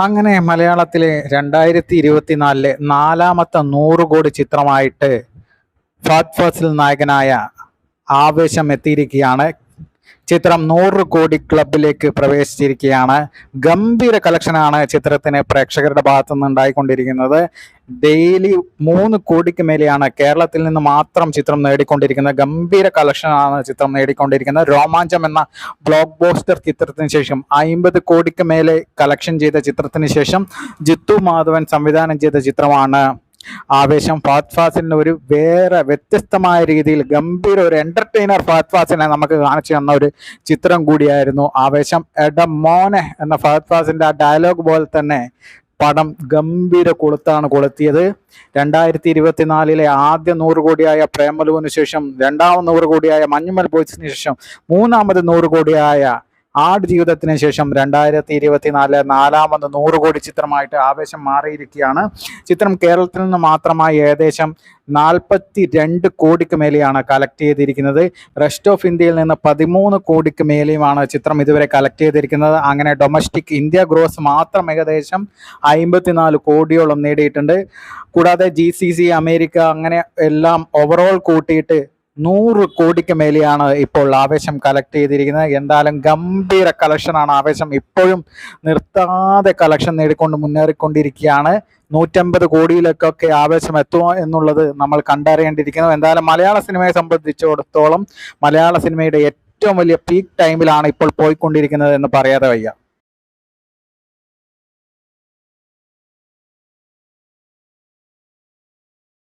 അങ്ങനെ മലയാളത്തിലെ രണ്ടായിരത്തി ഇരുപത്തിനാലിലെ നാലാമത്തെ നൂറ് കോടി ചിത്രമായിട്ട് ഫാത് ഫാസിൽ നായകനായ ആവേശം എത്തിയിരിക്കുകയാണ് ചിത്രം നൂറ് കോടി ക്ലബിലേക്ക് പ്രവേശിച്ചിരിക്കുകയാണ്. ഗംഭീര കളക്ഷനാണ് ചിത്രത്തിന് പ്രേക്ഷകരുടെ ഭാഗത്തു നിന്ന് ഉണ്ടായിക്കൊണ്ടിരിക്കുന്നത്. ഡെയിലി മൂന്ന് കോടിക്ക് മേലെയാണ് കേരളത്തിൽ നിന്ന് മാത്രം ചിത്രം നേടിക്കൊണ്ടിരിക്കുന്നത്. ഗംഭീര കളക്ഷനാണ് ചിത്രം നേടിക്കൊണ്ടിരിക്കുന്നത്. രോമാഞ്ചം എന്ന ബ്ലോക്ക് ബോസ്റ്റർ ചിത്രത്തിന് ശേഷം അയിമ്പത് കോടിക്ക് മേലെ കളക്ഷൻ ചെയ്ത ചിത്രത്തിന് ശേഷം ജിത്തു മാധവൻ സംവിധാനം ചെയ്ത ചിത്രമാണ് ആവേശം. ഫാത് ഫാസിന് ഒരു വേറെ വ്യത്യസ്തമായ രീതിയിൽ ഗംഭീര ഒരു എന്റർടൈനർ ഫാത് ഫാസിനെ നമുക്ക് കാണിച്ചു തന്ന ഒരു ചിത്രം കൂടിയായിരുന്നു ആവേശം. എട മോനെ എന്ന ഫാത് ഫാസിന്റെ ആ ഡയലോഗ് പോലെ തന്നെ പടം ഗംഭീര കൊളുത്താണ് കൊളുത്തിയത്. രണ്ടായിരത്തി ഇരുപത്തിനാലിലെ ആദ്യ നൂറ് കോടിയായ പ്രേമലുവിന് ശേഷം രണ്ടാമത് നൂറ് കോടിയായ മഞ്ഞുമൽ ബോയ്സിന് ശേഷം മൂന്നാമത് നൂറ് കോടിയായ ആട് ജീവിതത്തിന് ശേഷം രണ്ടായിരത്തി ഇരുപത്തിനാല് നാലാമത് നൂറ് കോടി ചിത്രമായിട്ട് ആവേശം മാറിയിരിക്കുകയാണ്. ചിത്രം കേരളത്തിൽ നിന്ന് മാത്രമായി ഏകദേശം നാൽപ്പത്തി രണ്ട് കോടിക്ക് മേലെയാണ് കളക്ട് ചെയ്തിരിക്കുന്നത്. റെസ്റ്റ് ഓഫ് ഇന്ത്യയിൽ നിന്ന് പതിമൂന്ന് കോടിക്ക് മേലെയുമാണ് ചിത്രം ഇതുവരെ കളക്ട് ചെയ്തിരിക്കുന്നത്. അങ്ങനെ ഡൊമസ്റ്റിക് ഇന്ത്യ ഗ്രോസ് മാത്രം ഏകദേശം അമ്പത്തിനാല് കോടിയോളം നേടിയിട്ടുണ്ട്. കൂടാതെ ജി അമേരിക്ക അങ്ങനെ എല്ലാം ഓവറോൾ കൂട്ടിയിട്ട് നൂറ് കോടിക്ക് മേലെയാണ് ഇപ്പോൾ ആവേശം കളക്ട് ചെയ്തിരിക്കുന്നത്. എന്തായാലും ഗംഭീര കളക്ഷനാണ് ആവേശം ഇപ്പോഴും നിർത്താതെ കളക്ഷൻ നേടിക്കൊണ്ട് മുന്നേറിക്കൊണ്ടിരിക്കുകയാണ്. നൂറ്റമ്പത് കോടിയിലേക്കൊക്കെ ആവേശം എത്തുമോ എന്നുള്ളത് നമ്മൾ കണ്ടറിയേണ്ടിയിരിക്കുന്നു. എന്തായാലും മലയാള സിനിമയെ സംബന്ധിച്ചിടത്തോളം മലയാള സിനിമയുടെ ഏറ്റവും വലിയ പീക്ക് ടൈമിലാണ് ഇപ്പോൾ പോയിക്കൊണ്ടിരിക്കുന്നത് എന്ന് പറയാതെ വയ്യ.